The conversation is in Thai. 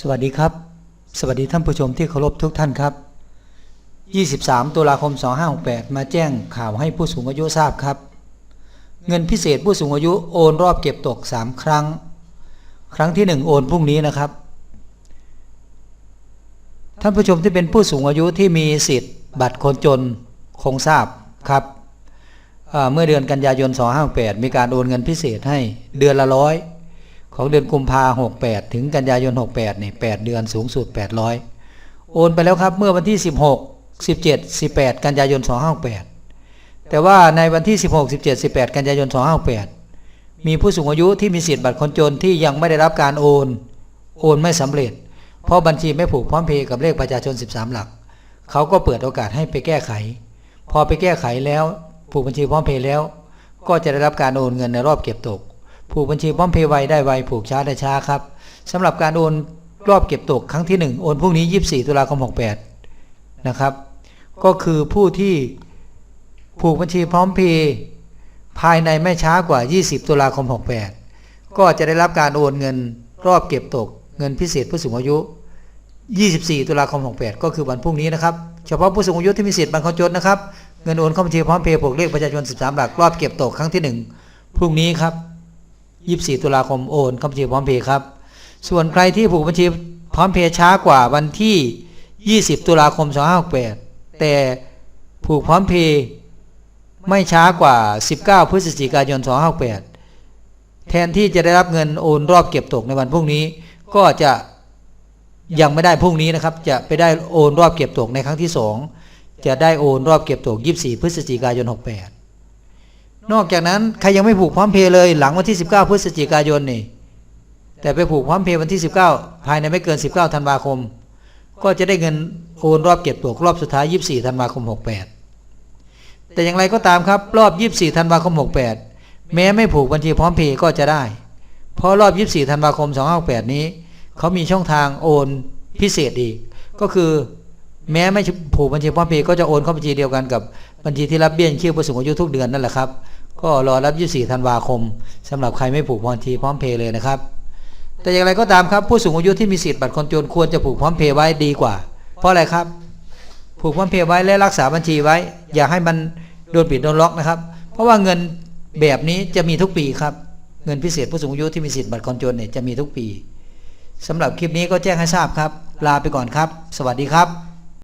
สวัสดีครับ สวัสดีท่านผู้ชมที่เคารพทุกท่านครับ 23 ตุลาคม 2568 มาแจ้งข่าวให้ผู้สูงอายุทราบครับ เงินพิเศษผู้สูงอายุโอนรอบเก็บตก 3 ครั้ง ครั้งที่ 1 โอนพรุ่งนี้นะครับ ท่านผู้ชมที่เป็นผู้สูงอายุที่มีสิทธิ์บัตรคนจนคงทราบครับเมื่อเดือนกันยายน 2568 มีการโอนเงินพิเศษให้เดือนละร้อย ของเดือนกุมภาหกแปดถึงกันยายนหกแปดนี่แปดเดือนสูงสุดแปดร้อยโอนไปแล้วครับเมื่อวันที่สิบหกสิบเจ็ดสิบแปดกันยายนสองห้าแปดแต่ว่าในวันที่สิบหกสิบเจ็ดสิบแปดกันยายนสองห้าแปดมีผู้สูงอายุที่มีสิทธิ์บัตรคนจนที่ยังไม่ได้รับการโอน โอนไม่สำเร็จ เพราะบัญชีไม่ผูกพร้อมเพย์กับเลขประชาชน 13 หลัก เขาก็เปิดโอกาสให้ไปแก้ไข พอไปแก้ไขแล้วผูกบัญชีพร้อมเพย์แล้ว ก็จะได้รับการโอนเงินในรอบเก็บตก ผูกบัญชีพร้อมเพย์ไวได้ไวผูกช้าได้ช้าครับสำหรับการโอนรอบเก็บตกครั้งที่ 1 โอนพรุ่งนี้ 24 ตุลาคม 68 นะครับ ก็คือผู้ที่ผูกบัญชีพร้อมเพย์ภายในไม่ช้ากว่า 20 ตุลาคม 68 ก็จะได้รับการโอนเงินรอบเก็บตกเงินพิเศษผู้สูงอายุ 24 ตุลาคม 68 ก็คือวันพรุ่งนี้นะครับ เฉพาะผู้สูงอายุที่มีสิทธิ์บัตรคนจนนะครับ เงินโอนเข้าบัญชีพร้อมเพย์ผูกเลขประชาชน 13 หลักรอบเก็บตกครั้งที่ 1 พรุ่งนี้ครับ 24 ตุลาคมโอนเข้าบัญชีพร้อมเพย์ครับ ส่วนใครที่ผูกบัญชีพร้อมเพย์ช้ากว่าวันที่ 20 ตุลาคม 2568 แต่ผูกพร้อมเพย์ไม่ช้ากว่า 19 พฤศจิกายน 2568 แทนที่จะได้รับเงินโอนรอบเก็บตกในวันพรุ่งนี้ ก็จะยังไม่ได้พรุ่งนี้นะครับ จะไปได้โอนรอบเก็บตกในครั้งที่ 2 จะได้โอนรอบเก็บตก 24 พฤศจิกายน 68 นอกจากนั้นใครยังไม่ผูกพร้อมเพย์เลยหลังวันที่ 19 พฤศจิกายนนี่ แต่ไปผูกพร้อมเพย์วันที่ 19 ภายในไม่เกิน 19 ธันวาคม ก็จะได้เงินโอนรอบเก็บตกรอบสุดท้าย 24 ธันวาคม 68 แต่อย่างไรก็ตามครับ รอบ 24 ธันวาคม 68 แม้ไม่ผูกบัญชีพร้อมเพย์ก็จะได้ เพราะรอบ 24 ธันวาคม 258 นี้เขามีช่องทางโอนพิเศษอีก ก็คือแม้ไม่ผูกบัญชีพร้อมเพย์ก็จะโอนเข้าบัญชีเดียวกันกับ บัญชีที่รับเบี้ยยังชีพผู้สูงอายุทุกเดือนนั่นแหละครับ ก็รอรับ 24 ธันวาคมสำหรับใครไม่ผูกบัญชีพร้อมเพย์เลยนะครับ แต่อย่างไรก็ตามครับผู้สูงอายุที่มีสิทธิ์บัตรคนจนควรจะผูกพร้อมเพย์ไว้ดีกว่า เพราะอะไรครับ ผูกพร้อมเพย์ไว้และรักษาบัญชีไว้ อย่าให้มันโดนปิดโดนล็อกนะครับ เพราะว่าเงินแบบนี้จะมีทุกปีครับ เงินพิเศษผู้สูงอายุที่มีสิทธิ์บัตรคนจนเนี่ยจะมีทุกปีสำหรับคลิปนี้ก็แจ้งให้ทราบครับ ลาไปก่อนครับ สวัสดีครับ